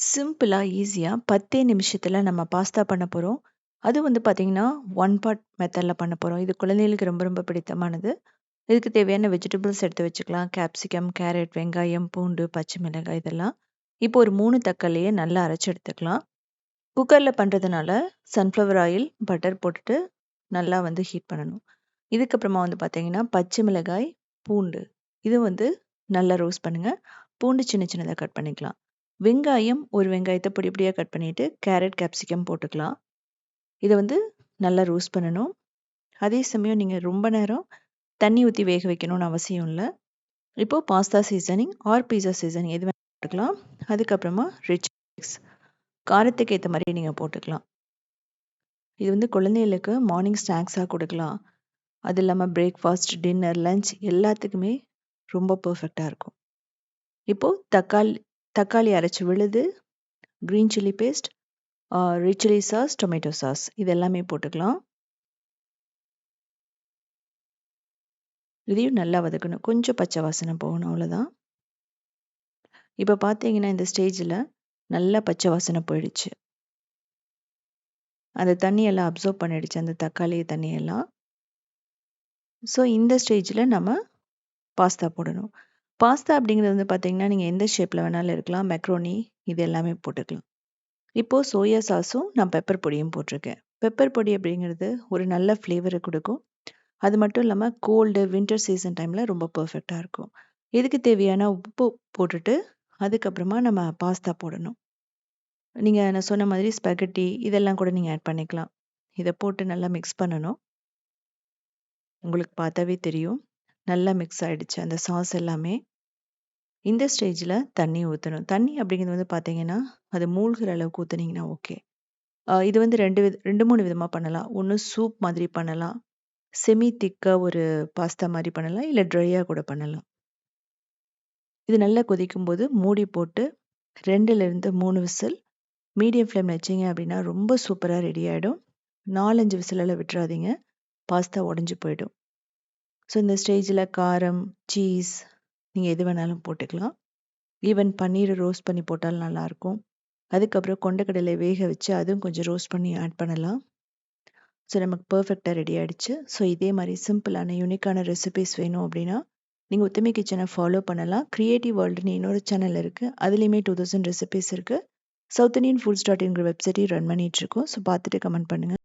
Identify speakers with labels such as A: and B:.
A: சிம்பிளாக ஈஸியாக பத்தே நிமிஷத்தில் நம்ம பாஸ்தா பண்ண போகிறோம் அது வந்து பார்த்திங்கன்னா ஒன் பார்ட் மெத்தடில் பண்ண போகிறோம் இது குழந்தைகளுக்கு ரொம்ப ரொம்ப பிடித்தமானது. இதுக்கு தேவையான வெஜிடபிள்ஸ் எடுத்து வச்சுக்கலாம். கேப்சிகம் கேரட் வெங்காயம் பூண்டு பச்சை மிளகாய் இதெல்லாம். இப்போ ஒரு மூணு தக்காளியை நல்லா அரைச்சி எடுத்துக்கலாம். குக்கரில் பண்ணுறதுனால சன்ஃப்ளவர் ஆயில் பட்டர் போட்டுட்டு நல்லா வந்து ஹீட் பண்ணணும். இதுக்கப்புறமா வந்து பார்த்தீங்கன்னா பச்சை மிளகாய் பூண்டு. இது வந்து நல்லா ரோஸ்ட் பண்ணுங்கள் பூண்டு சின்ன சின்னதாக கட் பண்ணிக்கலாம். வெங்காயம் ஒரு வெங்காயத்தை பொடி பொடியாக கட் பண்ணிவிட்டு கேரட் கேப்சிகம் போட்டுக்கலாம். இதை வந்து நல்லா ரோஸ்ட் பண்ணணும். அதே சமயம் நீங்கள் ரொம்ப நேரம் தண்ணி ஊற்றி வேக வைக்கணும்னு அவசியம் இல்லை. இப்போது pasta seasoning or pizza seasoning எது வேணால் போட்டுக்கலாம். அதுக்கப்புறமா ரிச் காரத்துக்கு ஏற்ற மாதிரி நீங்கள் போட்டுக்கலாம். இது வந்து குழந்தைகளுக்கு மார்னிங் ஸ்நாக்ஸாக கொடுக்கலாம். அது இல்லாமல் பிரேக்ஃபாஸ்ட் டின்னர் லஞ்ச் எல்லாத்துக்குமே ரொம்ப பர்ஃபெக்டாக இருக்கும். இப்போது தக்காளி தக்காளி அரைச்சி விழுது green chilli paste red chilli sauce tomato sauce இது எல்லாமே போட்டுக்கலாம். இதையும் நல்லா வதக்கணும். கொஞ்சம் பச்சை வாசனை போகணும் அவ்வளோதான் இப்போ பார்த்தீங்கன்னா இந்த ஸ்டேஜில் நல்லா பச்சை வாசனை போயிடுச்சு. அந்த தண்ணியெல்லாம் அப்சர்வ் பண்ணிடுச்சு அந்த தக்காளி தண்ணியெல்லாம். ஸோ இந்த ஸ்டேஜில் நம்ம பாஸ்தா போடணும். பாஸ்தா அப்படிங்கிறது வந்து பார்த்தீங்கன்னா நீங்கள் எந்த ஷேப்பில் வேணாலும் இருக்கலாம். மெக்ரோனி இது எல்லாமே போட்டுக்கலாம். இப்போது சோயா சாஸும் நான் பெப்பர் பொடியும் போட்டிருக்கேன். பெப்பர் பொடி அப்படிங்கிறது ஒரு நல்ல ஃப்ளேவரை கொடுக்கும். அது மட்டும் இல்லாமல் கோல்டு வின்டர் சீசன் டைமில் ரொம்ப பர்ஃபெக்டாக இருக்கும். இதுக்கு தேவையான உப்பு போட்டுட்டு அதுக்கப்புறமா நம்ம பாஸ்தா போடணும். நீங்கள் நான் சொன்ன மாதிரி ஸ்பெகட்டி இதெல்லாம் கூட நீங்கள் ஆட் பண்ணிக்கலாம். இதை போட்டு நல்லா மிக்ஸ் பண்ணணும். உங்களுக்கு பார்த்தாவே தெரியும். நல்லா மிக்ஸ் ஆகிடுச்சு அந்த சாஸ் எல்லாமே. இந்த ஸ்டேஜில் தண்ணி ஊற்றணும் தண்ணி அப்படிங்கிறது வந்து பார்த்தீங்கன்னா அது மூழ்கிற அளவுக்கு ஊற்றுனீங்கன்னா ஓகே இது வந்து ரெண்டு வித ரெண்டு மூணு விதமாக பண்ணலாம். ஒன்று சூப் மாதிரி பண்ணலாம். செமி திக்காக ஒரு பாஸ்தா மாதிரி பண்ணலாம். இல்லை ட்ரையாக கூட பண்ணலாம். இது நல்லா கொதிக்கும் போது மூடி போட்டு ரெண்டுலேருந்து மூணு விசில் மீடியம் ஃப்ளேமில் வச்சிங்க அப்படின்னா ரொம்ப சூப்பராக ரெடி ஆகிடும் நாலஞ்சு விசிலெல்லாம் விட்டுறாதீங்க. பாஸ்தா உடஞ்சி போயிடும். ஸோ இந்த ஸ்டேஜில் காரம் சீஸ் நீங்கள் எது வேணாலும் போட்டுக்கலாம். ஈவன் பன்னீரை ரோஸ்ட் பண்ணி போட்டாலும் நல்லாயிருக்கும். அதுக்கப்புறம் கொண்டக்கடலை வேக வச்சு அதுவும் கொஞ்சம் ரோஸ்ட் பண்ணி ஆட் பண்ணலாம். ஸோ நமக்கு பர்ஃபெக்டாக ரெடி ஆகிடுச்சு ஸோ இதே மாதிரி சிம்பிளான யூனிக்கான ரெசிபிஸ் வேணும் அப்படின்னா நீங்கள் உத்தமி கிச்சனை ஃபாலோ பண்ணலாம். க்ரியேட்டிவ் வேர்ல்டுன்னு இன்னொரு சேனல் இருக்குது அதுலேயுமே டூ தௌசண்ட் ரெசிபிஸ் இருக்குது சவுத் இண்டியன் ஃபுட்ஸ் டாட் இன்கிற வெப்சைட்டையும் ரன் பண்ணிகிட்ருக்கோம் ஸோ பார்த்துட்டு கமெண்ட் பண்ணுங்கள்